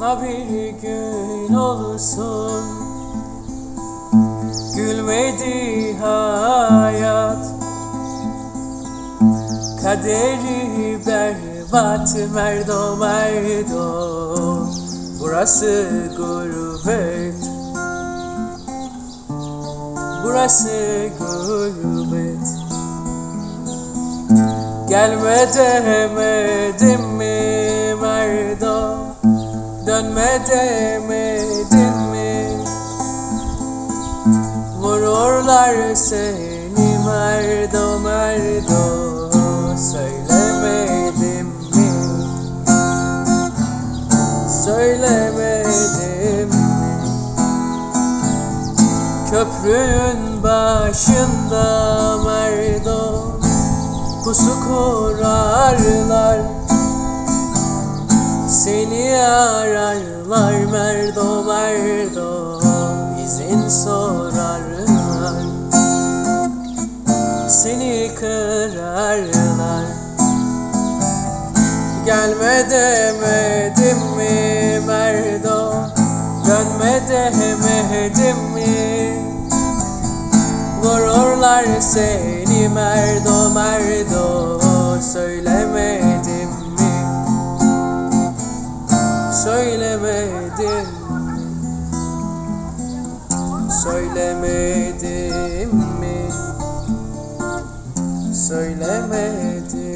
Bana bir gün olsun. Gülmedi hayat. Kaderi berbat merdo merdo. Burası gurbet. Burası gurbet. Gelme demedim mi Dönme demedim mi Vururlar seni merdo merdo Söylemedim mi? Söylemedim mi? Köprünün başında merdo Pusu kurarlar Seni ararlar merdo merdo. İzin sorarlar. Seni kırarlar. Gelme demedim mi merdo? Dönme demedim mi? Vururlar seni merdo merdo Söylemedim. Söylemedim mi? Söylemedim